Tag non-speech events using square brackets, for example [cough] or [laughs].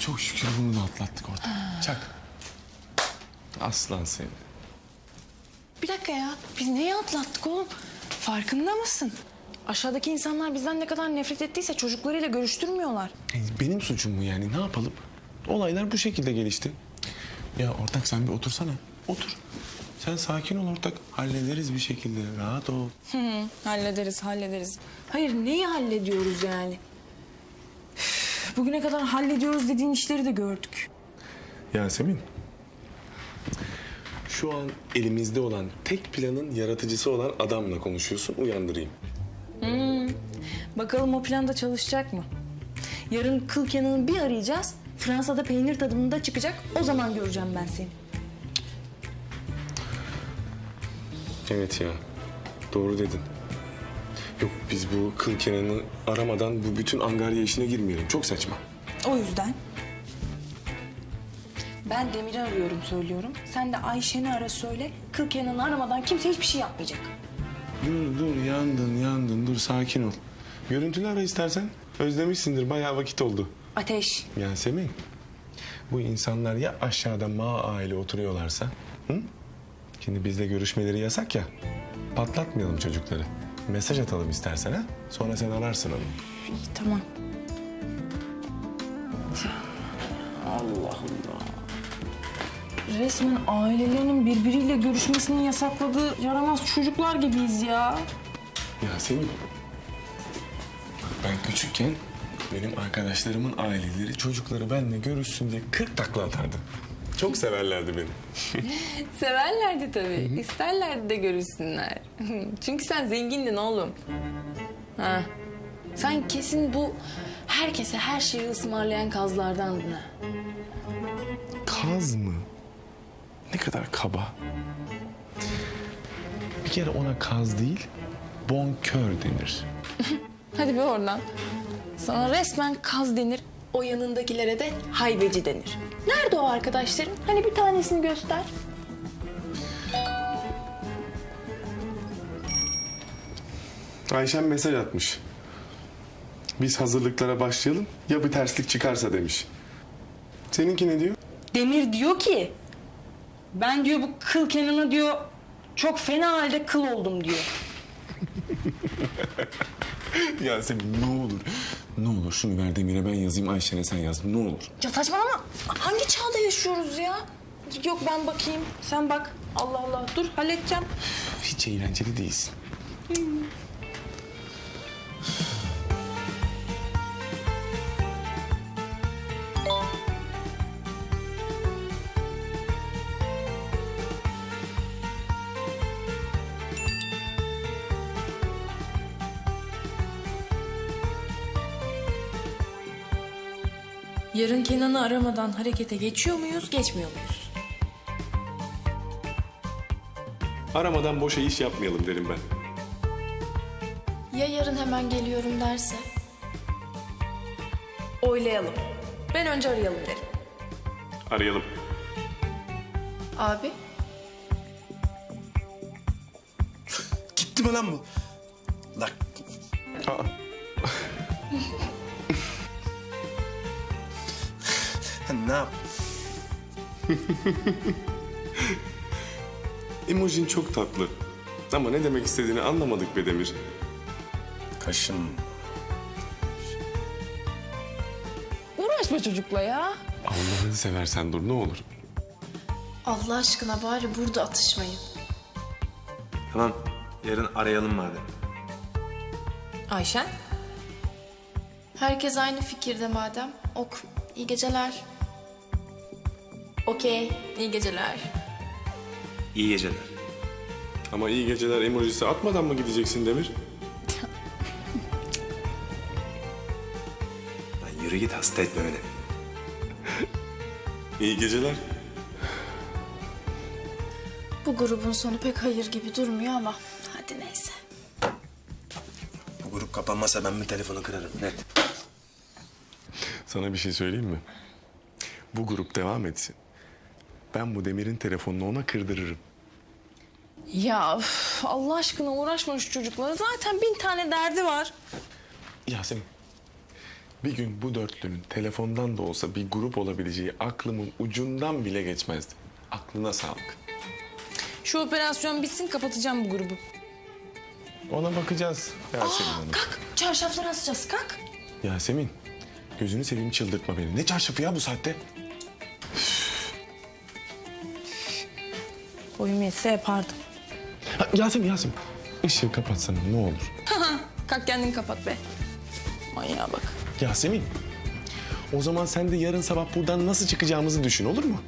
Çok şükür bunu da atlattık ortak. Çak. Aslan seni. Bir dakika ya. Biz neyi atlattık oğlum? Farkında mısın? Aşağıdaki insanlar bizden ne kadar nefret ettiyse çocuklarıyla görüştürmüyorlar. E, Benim suçum bu yani ne yapalım? Olaylar bu şekilde gelişti. Ya ortak sen bir otursana. Otur. Sen sakin ol ortak. Hallederiz bir şekilde. Rahat ol. Hallederiz, hallederiz. Hayır, neyi hallediyoruz yani? Bugüne kadar hallediyoruz dediğin işleri de gördük. Yasemin. Şu an elimizde olan tek planın yaratıcısı olan adamla konuşuyorsun. Uyandırayım. Bakalım o plan da çalışacak mı? Yarın kıl Kenan'ı bir arayacağız. Fransa'da peynir tadımında çıkacak. O zaman göreceğim ben seni. Evet ya. Doğru dedin. Yok biz bu kıl Kenan'ı aramadan bu bütün angarya işine girmeyelim. Çok saçma. O yüzden ben Demir'i arıyorum söylüyorum. Sen de Ayşen'i ara söyle. Kıl Kenan'ı aramadan kimse hiçbir şey yapmayacak. Dur dur yandın yandın dur sakin ol. Görüntülü ara istersen. Özlemişsindir bayağı vakit oldu. Ateş. Yasemin. Bu insanlar ya aşağıda ma aile oturuyorlarsa? Hı? Şimdi bizle görüşmeleri yasak ya. Patlatmayalım çocukları. Mesaj atalım istersen ha. Sonra sen ararsın onu. İyi tamam. Allah Allah. Resmen ailelerinin birbiriyle görüşmesini yasakladığı yaramaz çocuklar gibiyiz ya. Yasemin. bak Ben küçükken benim arkadaşlarımın aileleri çocukları benimle görüşsün diye 40 takla atardı. Çok severlerdi beni. [laughs] Severlerdi tabii. İsterlerdi de görüşsünler. [laughs] Çünkü sen zengindin oğlum. Ha. Sen kesin bu herkese her şeyi ısmarlayan kazlardandın ha. Kaz mı? Ne kadar kaba. Bir kere ona kaz değil, bonkör denir. [laughs] Hadi bir oradan. Sana resmen kaz denir. O yanındakilere de haybeci denir. Nerede o arkadaşların? Hani bir tanesini göster. Ayşen mesaj atmış. Biz hazırlıklara başlayalım, ya bir terslik çıkarsa demiş. Seninki ne diyor? Demir diyor ki ben diyor bu kıl Kenan'a diyor çok fena halde kıl oldum diyor. [laughs] Yasemin ne olur, ne olur şunu ver Demir'e ben yazayım, Ayşen'e sen yaz. Ne olur. Ya saçmalama. Hangi çağda yaşıyoruz ya? Yok ben bakayım. Sen bak. Allah Allah. Dur halledeceğim. Hiç eğlenceli değilsin. Yarın Kenan'ı aramadan harekete geçiyor muyuz, geçmiyor muyuz? Aramadan boşa iş yapmayalım derim ben. Ya yarın hemen geliyorum derse? Oylayalım. Ben önce arayalım derim. Arayalım. Abi? Gitti mi lan bu? Lan Aa, [laughs] [laughs] ne yap? emojin çok tatlı. Ama ne demek istediğini anlamadık be Demir. Kaşım. Uğraşma çocukla ya. Allah'ını seversen dur ne olur. Allah aşkına bari burada atışmayın. Tamam yarın arayalım madem. Ayşen? Herkes aynı fikirde madem. Ok. İyi geceler. Okey. İyi geceler. İyi geceler. Ama iyi geceler emojisi atmadan mı gideceksin Demir? [laughs] Lan yürü git hasta etme beni. İyi geceler. Bu grubun sonu pek hayır gibi durmuyor ama hadi neyse. Bu grup kapanmazsa ben bir telefonu kırarım net. Sana bir şey söyleyeyim mi? Bu grup devam etsin. Ben bu Demir'in telefonunu ona kırdırırım. Ya üf, Allah aşkına uğraşma şu çocukla. Zaten bin tane derdi var. Yasemin. bir gün bu dörtlünün telefondan da olsa bir grup olabileceği aklımın ucundan bile geçmezdi. Aklına sağlık. Şu operasyon bitsin kapatacağım bu grubu. Ona bakacağız Yasemin Hanım. Kalk çarşafları asacağız kalk. Yasemin, gözünü seveyim çıldırtma beni. Ne çarşafı ya bu saatte? Boyum yetse yapardım. Ha, Yasemin, Yasemin. Işığı kapatsana ne olur. [laughs] Kalk kendin kapat be. Manyağa bak. Yasemin, o zaman sen de yarın sabah buradan nasıl çıkacağımızı düşün olur mu?